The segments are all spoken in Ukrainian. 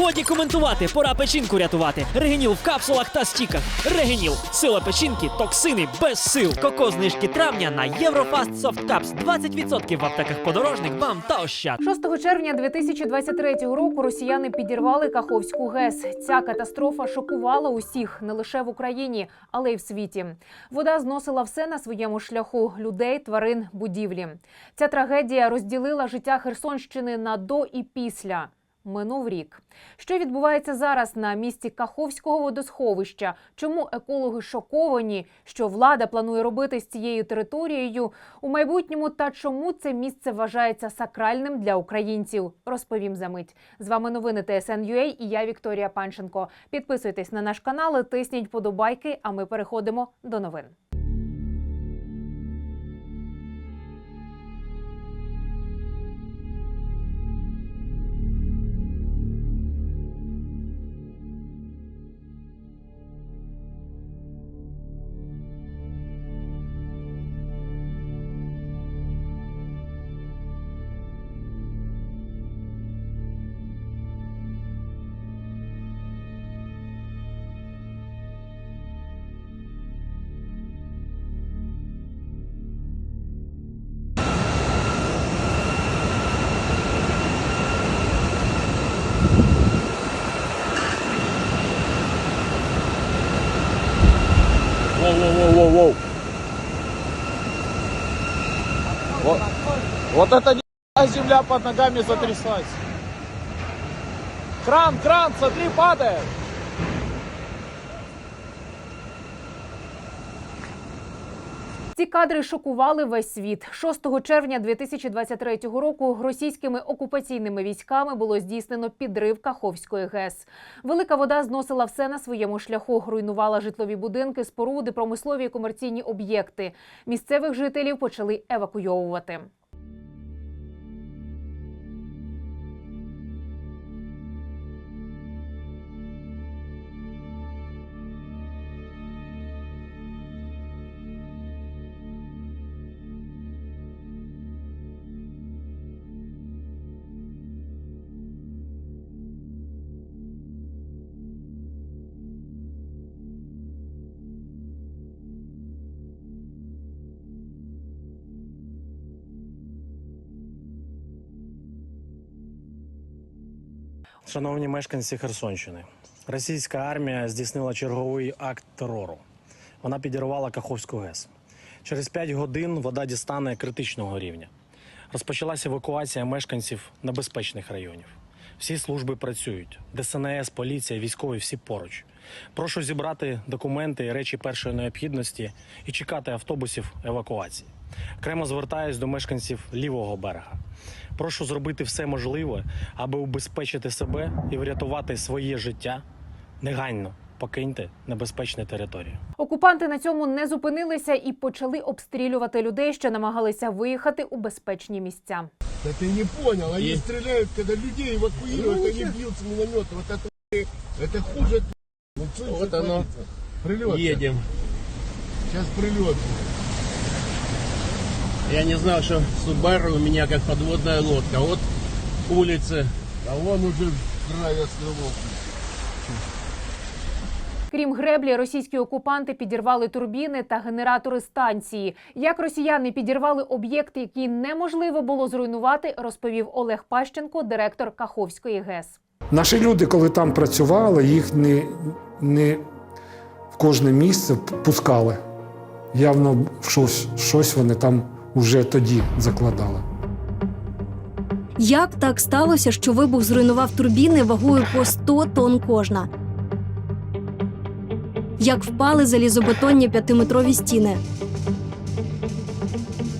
Годі коментувати, пора печінку рятувати. Регеніл в капсулах та стіках. Регеніл. Сила печінки, токсини без сил. Коко знижки травня на Єврофаст Soft Caps. 20% в аптеках подорожник, вам та ощад. 6 червня 2023 року росіяни підірвали Каховську ГЕС. Ця катастрофа шокувала усіх не лише в Україні, але й в світі. Вода зносила все на своєму шляху: людей, тварин, будівлі. Ця трагедія розділила життя Херсонщини на до і після. Минув рік. Що відбувається зараз на місці Каховського водосховища? Чому екологи шоковані? Що влада планує робити з цією територією у майбутньому? Та чому це місце вважається сакральним для українців? Розповім за мить. З вами новини ТСН.UA і я Вікторія Панченко. Підписуйтесь на наш канал, тисніть подобайки. А ми переходимо до новин. Вот это ни***а земля под ногами затряслась. Кран, кран, смотри, падает. Ці кадри шокували весь світ. 6 червня 2023 року російськими окупаційними військами було здійснено підрив Каховської ГЕС. Велика вода зносила все на своєму шляху, руйнувала житлові будинки, споруди, промислові і комерційні об'єкти. Місцевих жителів почали евакуйовувати. Шановні мешканці Херсонщини, російська армія здійснила черговий акт терору. Вона підірвала Каховську ГЕС. Через 5 годин вода дістане критичного рівня. Розпочалася евакуація мешканців небезпечних районів. Всі служби працюють: ДСНС, поліція, військові всі поруч. Прошу зібрати документи і речі першої необхідності і чекати автобусів евакуації. Окремо звертаюсь до мешканців лівого берега. Прошу зробити все можливе, аби убезпечити себе і врятувати своє життя. Негайно покиньте небезпечну територію. Окупанти на цьому не зупинилися і почали обстрілювати людей, що намагалися виїхати у безпечні місця. Да ты не понял, они стреляют, когда людей эвакуируют, они бьют с миномета. Вот это, это хуже. Ну, что Вот оно. Прилет. Едем. Сейчас прилет. Я не знал, что Субару у меня как подводная лодка. Вот улицы. А вон уже край островов. Крім греблі, російські окупанти підірвали турбіни та генератори станції. Як росіяни підірвали об'єкти, які неможливо було зруйнувати, розповів Олег Пащенко, директор Каховської ГЕС. Наші люди, коли там працювали, їх не, не в кожне місце пускали. Явно щось, щось вони там вже тоді закладали. Як так сталося, що вибух зруйнував турбіни вагою по 100 тонн кожна? Як впали залізобетонні п'ятиметрові стіни?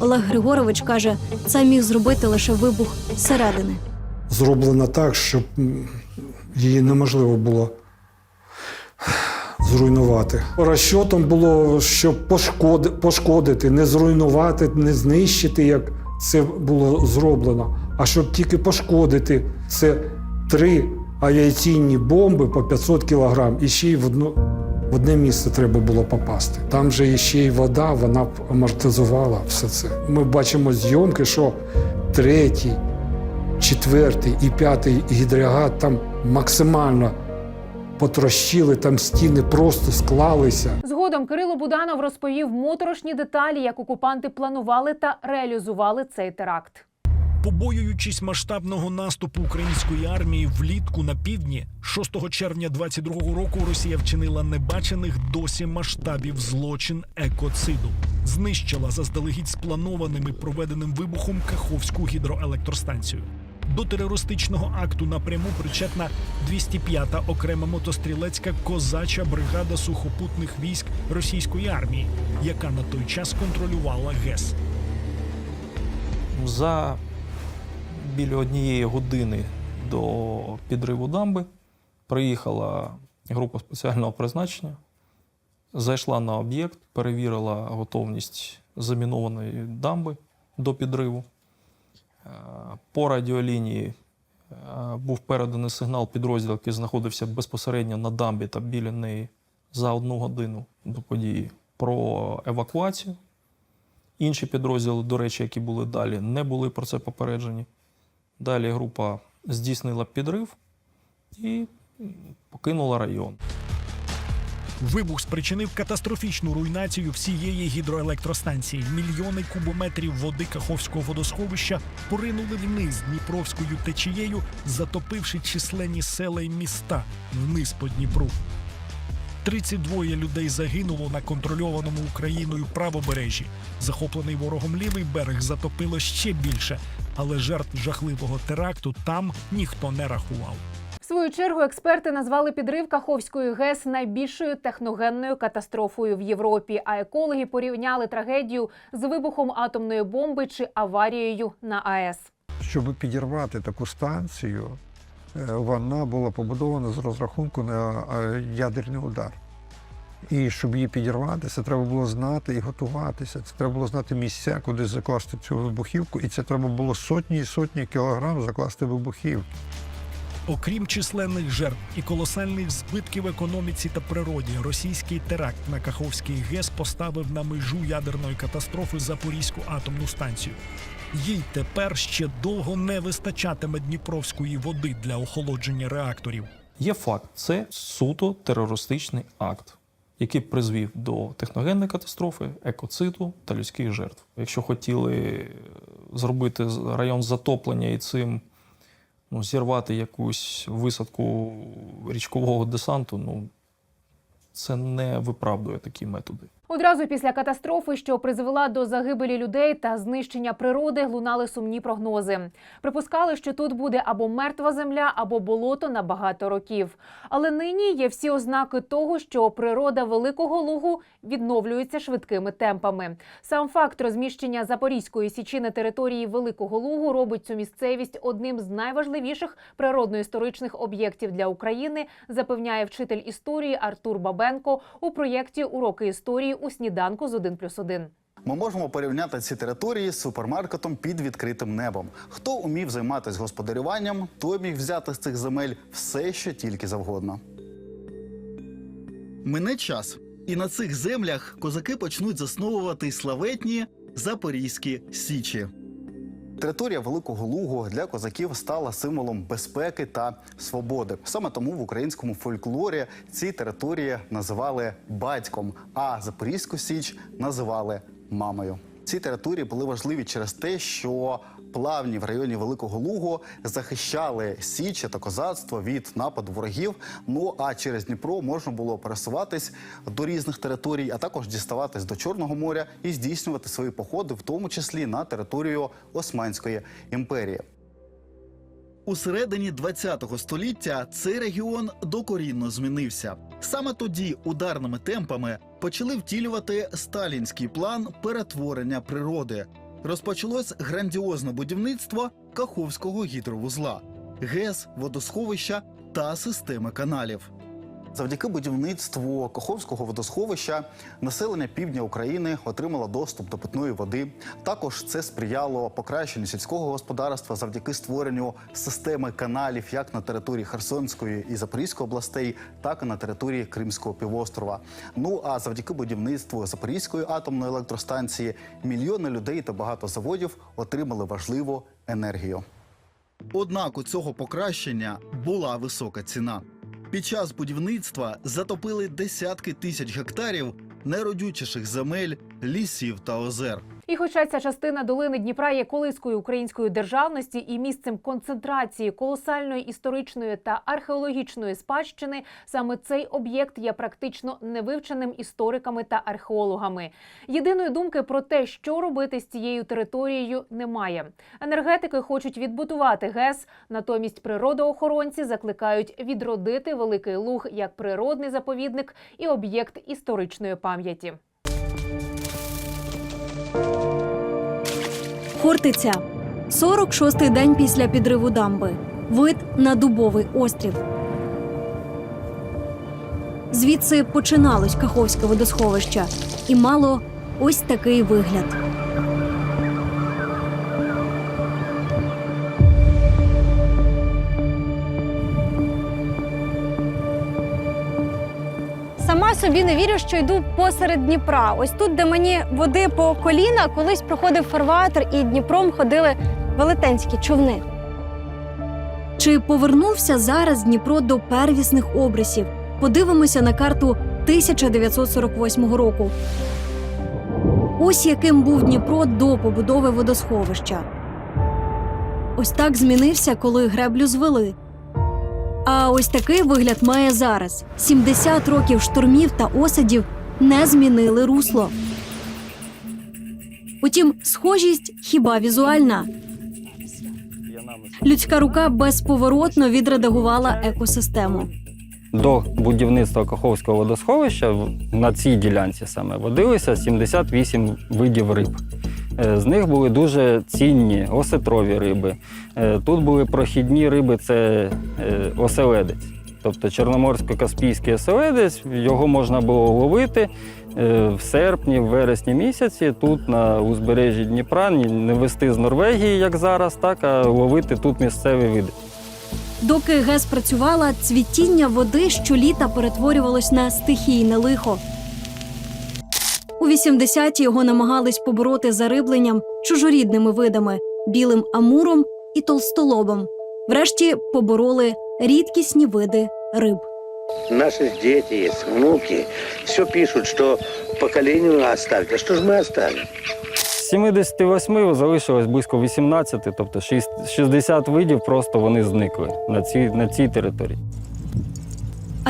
Олег Григорович каже, це міг зробити лише вибух зсередини. Зроблено так, щоб її неможливо було зруйнувати. Розчотом було, щоб пошкоди, пошкодити, не зруйнувати, не знищити, як це було зроблено, а щоб тільки пошкодити. Це три авіаційні бомби по 500 кілограм. І ще й в, одно, в одне місце треба було попасти. Там же ще й вода, вона амортизувала все це. Ми бачимо зйомки, що третій, четвертий і п'ятий гідроагат там максимально потрощили, там стіни просто склалися. Згодом Кирило Буданов розповів моторошні деталі, як окупанти планували та реалізували цей теракт. Побоюючись масштабного наступу української армії влітку на півдні, 6 червня 22-го року Росія вчинила небачених досі масштабів злочин екоциду, знищила заздалегідь спланованим і проведеним вибухом Каховську гідроелектростанцію. До терористичного акту напряму причетна 205-та окрема мотострілецька козача бригада сухопутних військ російської армії, яка на той час контролювала ГЕС. За біля однієї години до підриву дамби приїхала група спеціального призначення, зайшла на об'єкт, перевірила готовність замінованої дамби до підриву. Е, По радіолінії е, був переданий сигнал підрозділу, який знаходився безпосередньо на дамбі та біля неї за одну годину до події про евакуацію. Інші підрозділи, до речі, які були далі, не були про це попереджені. Далі група здійснила підрив і покинула район. Вибух спричинив катастрофічну руйнацію всієї гідроелектростанції. Мільйони кубометрів води Каховського водосховища поринули вниз Дніпровською течією, затопивши численні села й міста вниз по Дніпру. 32 людей загинуло на контрольованому Україною правобережжі. Захоплений ворогом лівий берег затопило ще більше, але жертв жахливого теракту там ніхто не рахував. Свою чергу експерти назвали підрив Каховської ГЕС найбільшою техногенною катастрофою в Європі. А екологи порівняли трагедію з вибухом атомної бомби чи аварією на АЕС. Щоб підірвати таку станцію, е, вона була побудована з розрахунку на е, ядерний удар. І щоб її підірвати, це треба було знати і готуватися. Це треба було знати місця, куди закласти цю вибухівку, і це треба було сотні і сотні кілограм закласти вибухівки. Окрім численних жертв і колосальних збитків економіці та природі, російський теракт на Каховський ГЕС поставив на межу ядерної катастрофи Запорізьку атомну станцію. Їй тепер ще довго не вистачатиме дніпровської води для охолодження реакторів. Є факт, це суто терористичний акт, який призвів до техногенної катастрофи, екоциду та людських жертв. Якщо хотіли е, зробити район затоплення і цим ну, зірвати якусь висадку річкового десанту, ну це не виправдує такі методи. Одразу після катастрофи, що призвела до загибелі людей та знищення природи, лунали сумні прогнози. Припускали, що тут буде або мертва земля, або болото на багато років. Але нині є всі ознаки того, що природа Великого Лугу відновлюється швидкими темпами. Сам факт розміщення Запорізької січі на території Великого Лугу робить цю місцевість одним з найважливіших природно-історичних об'єктів для України, запевняє вчитель історії Артур Бабенко у проєкті Уроки історії у сніданку з 1+,1. Ми можемо порівняти ці території з супермаркетом під відкритим небом. Хто умів займатися господарюванням, той міг взяти з цих земель все, що тільки завгодно. Мине час, і на цих землях козаки почнуть засновувати славетні запорізькі січі. Територія Великого Лугу для козаків стала символом безпеки та свободи. Саме тому в українському фольклорі ці території називали батьком, а Запорізьку Січ називали мамою. Ці території були важливі через те, що плавні в районі Великого Лугу захищали січі та козацтво від нападу ворогів. Ну а через Дніпро можна було пересуватись до різних територій, а також діставатись до Чорного моря і здійснювати свої походи, в тому числі на територію Османської імперії. У середині ХХ століття цей регіон докорінно змінився. Саме тоді ударними темпами почали втілювати сталінський план перетворення природи. Розпочалось грандіозне будівництво Каховського гідровузла, ГЕС, водосховища та системи каналів. Завдяки будівництву Каховського водосховища населення півдня України отримало доступ до питної води. Також це сприяло покращенню сільського господарства завдяки створенню системи каналів як на території Херсонської і Запорізької областей, так і на території Кримського півострова. Ну а завдяки будівництву Запорізької атомної електростанції мільйони людей та багато заводів отримали важливу енергію. Однак у цього покращення була висока ціна. Під час будівництва затопили десятки тисяч гектарів найродючіших земель, лісів та озер. І хоча ця частина долини Дніпра є колискою української державності і місцем концентрації колосальної історичної та археологічної спадщини, саме цей об'єкт є практично невивченим істориками та археологами. Єдиної думки про те, що робити з цією територією, немає. Енергетики хочуть відбудувати ГЕС, натомість природоохоронці закликають відродити Великий Луг як природний заповідник і об'єкт історичної пам'яті. Хортиця. 46-й день після підриву дамби. Вид на дубовий острів. Звідси починалось Каховське водосховище і мало ось такий вигляд. Собі не вірю, що йду посеред Дніпра. Ось тут, де мені води по коліна, колись проходив фарватер, і Дніпром ходили велетенські човни. Чи повернувся зараз Дніпро до первісних обрисів? Подивимося на карту 1948 року. Ось яким був Дніпро до побудови водосховища. Ось так змінився, коли греблю звели. А ось такий вигляд має зараз: 70 років штормів та осадів не змінили русло. Утім, схожість хіба візуальна. Людська рука безповоротно відредагувала екосистему. До будівництва Каховського водосховища на цій ділянці саме водилося 78 видів риб. Е, З них були дуже цінні осетрові риби. Е, Тут були прохідні риби це е, оселедець. Тобто чорноморсько-каспійський оселедець, його можна було ловити в серпні, в вересні місяці. Тут на узбережжі Дніпра не вести з Норвегії, як зараз, так, а ловити тут місцеві види. Доки ГЕС працювала, цвітіння води щоліта перетворювалось на стихійне лихо. У 80-ті його намагались побороти зарибленням чужорідними видами білим амуром і толстолобом. Врешті побороли рідкісні види риб. Наши дети есть, внуки. Все пишут, что поколению оставить. А что же мы оставим? З 78 залишилось близько 18, тобто шість- 60 видів просто вони зникли на цій, на цій території.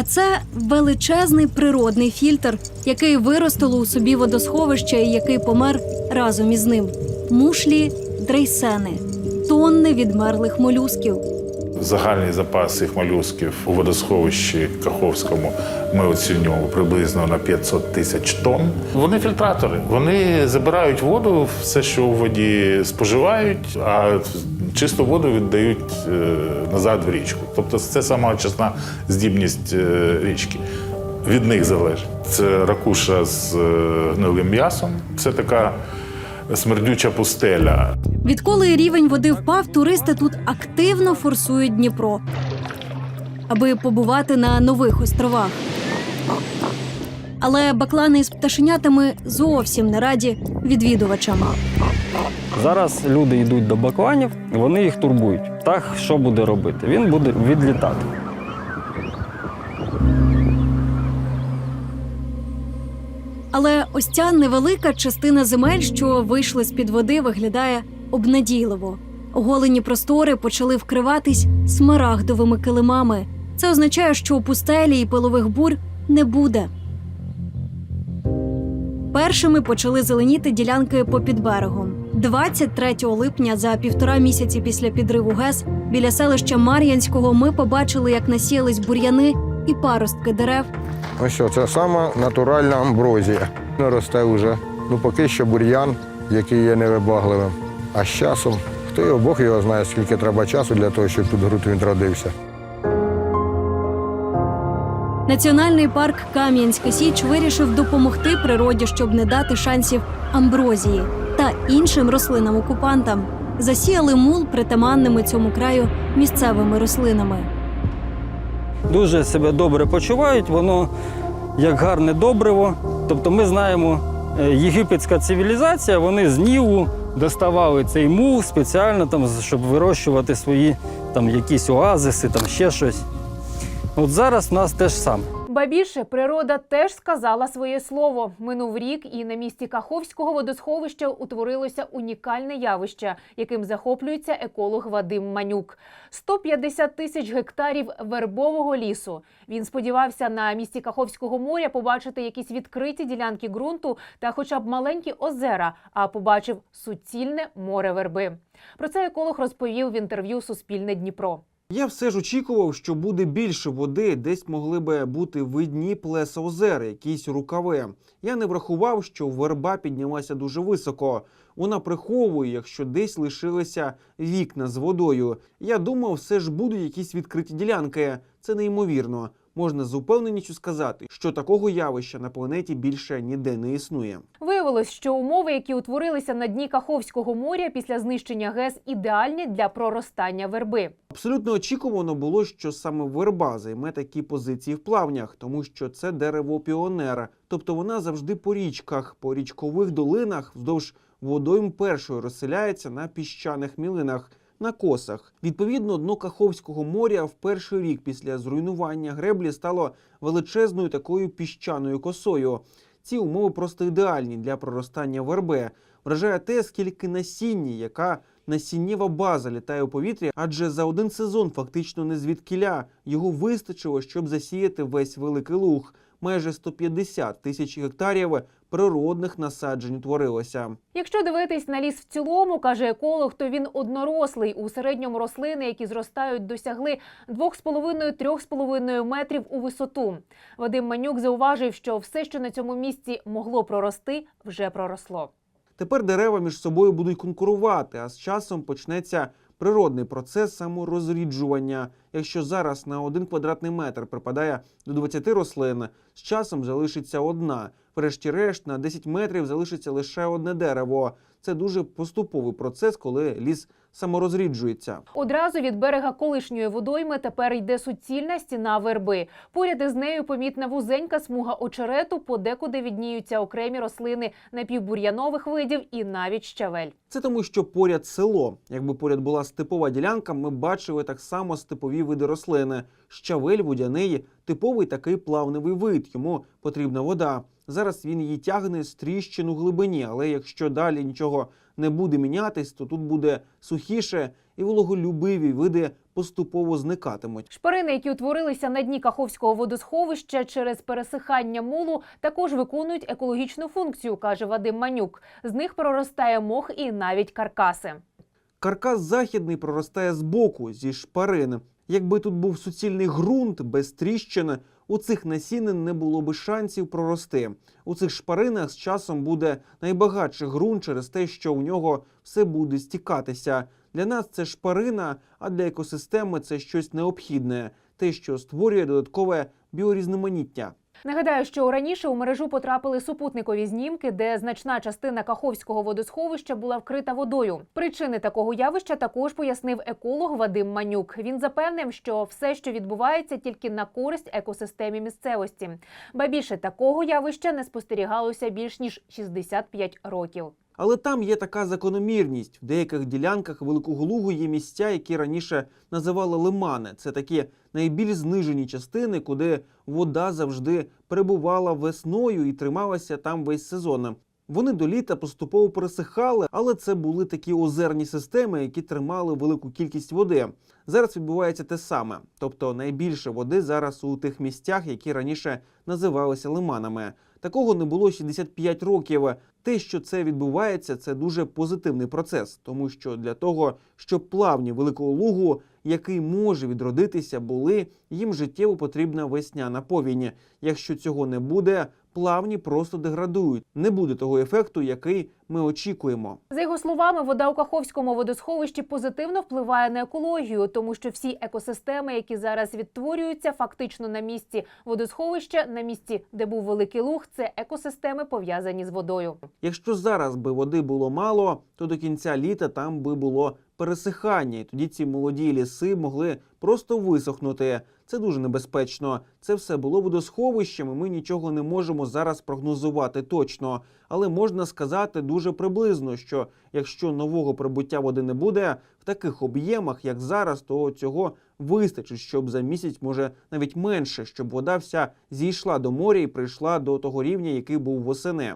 А це величезний природний фільтр, який виростило у собі водосховище і який помер разом із ним. Мушлі, дрейсени, тонни відмерлих молюсків. Загальний запас цих молюсків у водосховищі Каховському ми оцінювали приблизно на 500 тисяч тонн. Вони фільтратори. Вони забирають воду, все, що у воді споживають, а чисту воду віддають е, назад в річку. Тобто це сама очисна здібність е, річки. Від них залежить. Це ракуша з е, гнилим м'ясом. Це така смердюча пустеля. Відколи рівень води впав, туристи тут активно форсують Дніпро, аби побувати на нових островах. Але баклани із пташенятами зовсім не раді відвідувачам. Зараз люди йдуть до бакланів, вони їх турбують. Так, що буде робити? Він буде відлітати. Але ось ця невелика частина земель, що вийшли з під води, виглядає обнадійливо. Оголені простори почали вкриватись смарагдовими килимами. Це означає, що у пустелі і пилових бурь не буде. Першими почали зеленіти ділянки попід берегом. 23 липня, за півтора місяці після підриву ГЕС, біля селища Мар'янського ми побачили, як насіялись бур'яни і паростки дерев, Ось що, це сама натуральна амброзія. Не росте вже. Ну поки що бур'ян, який є невибагливим. А з часом, хто його Бог його знає, скільки треба часу для того, щоб тут груд він родився. Національний парк Кам'янська Січ вирішив допомогти природі, щоб не дати шансів амброзії та іншим рослинам-окупантам. Засіяли мул притаманними цьому краю місцевими рослинами. Дуже себе добре почувають, воно як гарне добриво. Тобто ми знаємо, е, єгипетська цивілізація, вони з Нілу доставали цей мул спеціально, там, щоб вирощувати свої там, якісь оазиси, там ще щось. От зараз в нас те ж саме. Ба більше природа теж сказала своє слово. Минув рік, і на місці Каховського водосховища утворилося унікальне явище, яким захоплюється еколог Вадим Манюк. 150 тисяч гектарів вербового лісу. Він сподівався на місці Каховського моря побачити якісь відкриті ділянки ґрунту та, хоча б маленькі озера, а побачив суцільне море верби. Про це еколог розповів в інтерв'ю Суспільне Дніпро. Я все ж очікував, що буде більше води, десь могли би бути видні плеса озер, якісь рукави. Я не врахував, що верба піднялася дуже високо. Вона приховує, якщо десь лишилися вікна з водою. Я думав, все ж будуть якісь відкриті ділянки. Це неймовірно. Можна з упевненістю сказати, що такого явища на планеті більше ніде не існує. Виявилось, що умови, які утворилися на дні Каховського моря після знищення ГЕС, ідеальні для проростання верби. Абсолютно очікувано було, що саме верба займе такі позиції в плавнях, тому що це дерево піонера, тобто вона завжди по річках, по річкових долинах вздовж водойм першою розселяється на піщаних мілинах. На косах відповідно дно Каховського моря в перший рік після зруйнування греблі стало величезною такою піщаною косою. Ці умови просто ідеальні для проростання верби. Вражає те, скільки насіння, яка насіннєва база літає у повітрі, адже за один сезон фактично не звідкіля його вистачило, щоб засіяти весь великий луг. Майже 150 тисяч гектарів природних насаджень утворилося. Якщо дивитись на ліс в цілому, каже еколог, то він однорослий. У середньому рослини, які зростають, досягли 2,5-3,5 метрів у висоту. Вадим Манюк зауважив, що все, що на цьому місці могло прорости, вже проросло. Тепер дерева між собою будуть конкурувати, а з часом почнеться природний процес саморозріджування. Якщо зараз на один квадратний метр припадає до 20 рослин, з часом залишиться одна. Врешті-решт на 10 метрів залишиться лише одне дерево. Це дуже поступовий процес, коли ліс саморозріджується. Одразу від берега колишньої водойми тепер йде суцільна стіна верби. Поряд із нею помітна вузенька смуга очерету, подекуди відніються окремі рослини напівбур'янових видів і навіть щавель. Це тому, що поряд село. Якби поряд була степова ділянка, ми бачили так само степові види рослини. Щавель водяний типовий такий плавневий вид. Йому потрібна вода. Зараз він її тягне з тріщин у глибині, але якщо далі нічого не буде мінятись, то тут буде сухіше і вологолюбиві види поступово зникатимуть. Шпарини, які утворилися на дні Каховського водосховища через пересихання мулу, також виконують екологічну функцію, каже Вадим Манюк. З них проростає мох і навіть каркаси. Каркас західний проростає збоку зі шпарин. Якби тут був суцільний ґрунт без тріщин, у цих насінин не було би шансів прорости. У цих шпаринах з часом буде найбагатший ґрунт через те, що у нього все буде стікатися. Для нас це шпарина, а для екосистеми це щось необхідне, те, що створює додаткове біорізноманіття. Нагадаю, що раніше у мережу потрапили супутникові знімки, де значна частина Каховського водосховища була вкрита водою. Причини такого явища також пояснив еколог Вадим Манюк. Він запевнив, що все, що відбувається, тільки на користь екосистемі місцевості. Ба більше такого явища не спостерігалося більш ніж 65 років. Але там є така закономірність. В деяких ділянках Великого Лугу є місця, які раніше називали лимани. Це такі найбільш знижені частини, куди вода завжди перебувала весною і трималася там весь сезон. Вони до літа поступово пересихали, але це були такі озерні системи, які тримали велику кількість води. Зараз відбувається те саме, тобто найбільше води зараз у тих місцях, які раніше називалися лиманами. Такого не було 65 років. Те, що це відбувається, це дуже позитивний процес, тому що для того, щоб плавні великого лугу, який може відродитися, були, їм життєво потрібна весняна повінь. Якщо цього не буде, плавні просто деградують. Не буде того ефекту, який ми очікуємо. За його словами, вода у Каховському водосховищі позитивно впливає на екологію, тому що всі екосистеми, які зараз відтворюються, фактично на місці водосховища, на місці, де був великий луг, це екосистеми пов'язані з водою. Якщо зараз би води було мало, то до кінця літа там би було пересихання, і тоді ці молоді ліси могли просто висохнути. Це дуже небезпечно. Це все було водосховищем, і ми нічого не можемо зараз прогнозувати точно. Але можна сказати дуже приблизно, що якщо нового прибуття води не буде в таких об'ємах, як зараз, то цього вистачить, щоб за місяць, може навіть менше, щоб вода вся зійшла до моря і прийшла до того рівня, який був восени.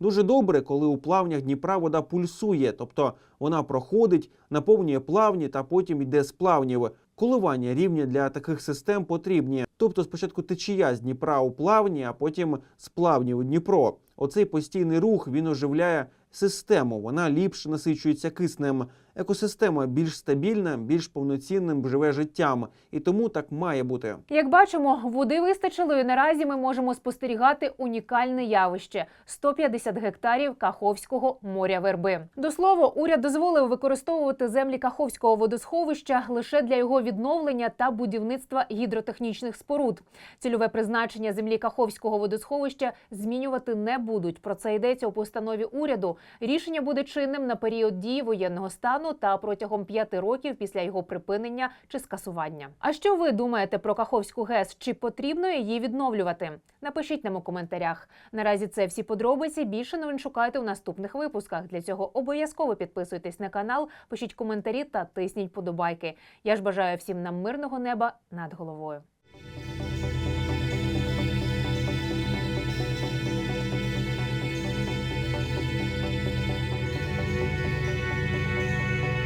Дуже добре, коли у плавнях Дніпра вода пульсує, тобто вона проходить, наповнює плавні та потім йде з плавнів. Коливання рівня для таких систем потрібні. Тобто спочатку течія з Дніпра у плавні, а потім з плавні у Дніпро. Оцей постійний рух він оживляє систему. Вона ліпше насичується киснем. Екосистема більш стабільна, більш повноцінним живе життям, і тому так має бути. Як бачимо, води вистачило, і наразі ми можемо спостерігати унікальне явище 150 гектарів Каховського моря верби. До слова, уряд дозволив використовувати землі Каховського водосховища лише для його відновлення та будівництва гідротехнічних споруд. Цільове призначення землі Каховського водосховища змінювати не будуть. Про це йдеться у постанові уряду. Рішення буде чинним на період дії воєнного стану та протягом п'яти років після його припинення чи скасування. А що ви думаєте про Каховську ГЕС? Чи потрібно її відновлювати? Напишіть нам у коментарях. Наразі це всі подробиці. Більше новин шукайте у наступних випусках. Для цього обов'язково підписуйтесь на канал, пишіть коментарі та тисніть подобайки. Я ж бажаю всім нам мирного неба над головою.